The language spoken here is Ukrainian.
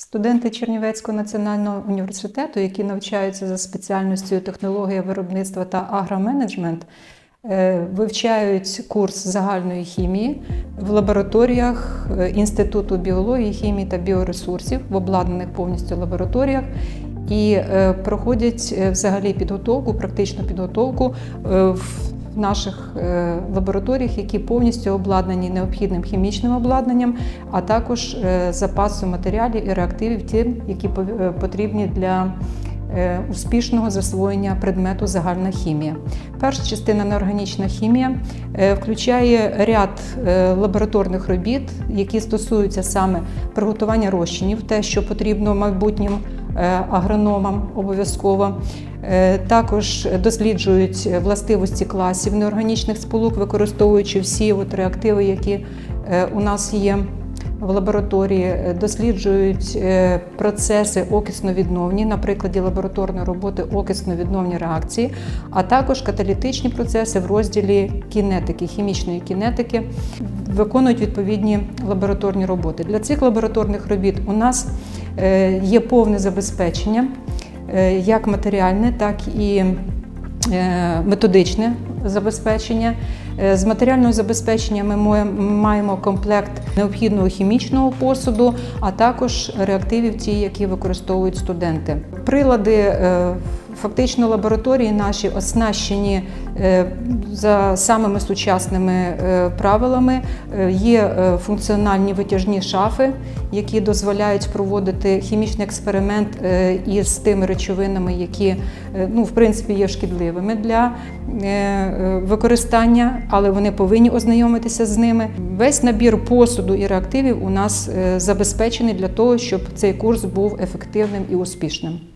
Студенти Чернівецького національного університету, які навчаються за спеціальністю технологія виробництва та агроменеджмент, е, вивчають курс загальної хімії в лабораторіях е, Інституту біології, хімії та біоресурсів в обладнаних повністю лабораторіях. І е, проходять взагалі підготовку, практичну підготовку е, в наших е, лабораторіях, які повністю обладнані необхідним хімічним обладнанням, а також е, запасом матеріалів і реактивів, тим, які е, потрібні для успішного засвоєння предмету загальна хімія. Перша частина неорганічна хімія включає ряд лабораторних робіт, які стосуються саме приготування розчинів, те, що потрібно майбутнім е, агрономам обов'язково. Е, Також досліджують властивості класів неорганічних сполук, використовуючи всі от реактиви, які е, у нас є в лабораторії, Е, досліджують е, процеси окисно-відновні, на прикладі лабораторної роботи окисно-відновні реакції, а також каталітичні процеси в розділі кінетики, хімічної кінетики, виконують відповідні лабораторні роботи. Для цих лабораторних робіт у нас е, є повне забезпечення як матеріальне, так і методичне забезпечення. Е, З матеріального забезпечення ми маємо комплект необхідного хімічного посуду, а також реактивів, ті, які використовують студенти. Прилади е, фактично лабораторії наші оснащені е, за самими сучасними е, правилами. Е, Є функціональні витяжні шафи, які дозволяють проводити хімічний експеримент із тими речовинами, які ну, в принципі є шкідливими для використання, але вони повинні ознайомитися з ними. Весь набір посуду і реактивів у нас забезпечений для того, щоб цей курс був ефективним і успішним.